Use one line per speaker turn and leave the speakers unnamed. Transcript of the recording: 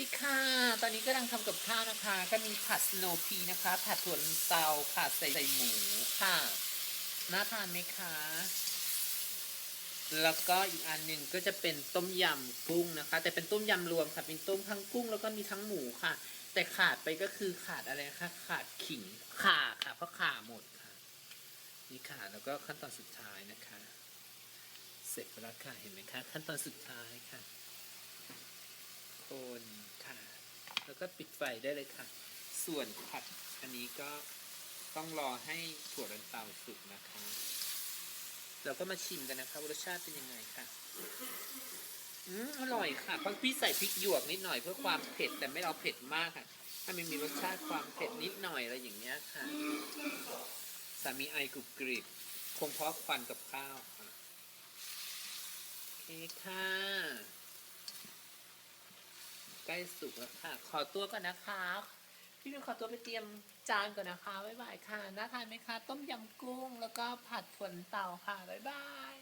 ดีค่ะ ตอนนี้กำลังทำกับข้าวนะคะ ก็มีผัดสโนพีนะคะ ผัดถั่วลันเตาค่ะใส่ใส่หมูค่ะ น่าทานไหมคะ แล้วก็อีกอันหนึ่งก็จะเป็นต้มยำกุ้งนะคะ แต่เป็นต้มยำรวมค่ะ เป็นต้มทั้งกุ้งแล้วก็มีทั้งหมูค่ะ แต่ขาดไปก็คือขาดอะไรคะ ขาดขิงข่าค่ะ เพราะข่าหมดค่ะ นี่ค่ะ แล้วก็ขั้นตอนสุดท้ายนะคะ เสร็จแล้วค่ะ เห็นไหมคะ ขั้นตอนสุดท้ายค่ะ คนค่ะ แล้ว ก็ปิดไฟได้เลยค่ะ ส่วนผัดอันนี้ก็ต้องรอให้ถั่วลันเตาสุกนะคะ เราก็มาชิมกันนะคะว่ารสชาติเป็นยังไงค่ะ อืมอร่อยค่ะเพราะพี่ใส่พริกหยวกนิดหน่อยเพื่อความเผ็ดแต่ไม่เอาเผ็ดมากค่ะ ถ้ามันมีรสชาติความเผ็ดนิดหน่อยอะไรอย่างเงี้ยค่ะ สามีไอกรุบกริบคงเพราะควันกับข้าวค่ะ โอเคค่ะ ล้สุกแล้วค่ะ ขอตัวก่อนนะคะพี่นุ้ยขอตัวไปเตรียมจานก่อนนะคะบ๊ายบายค่ะน่าทานไหมคะ ต้มยำกุ้งแล้วก็ผัดถั่วนเต่าค่ะบ๊ายบาย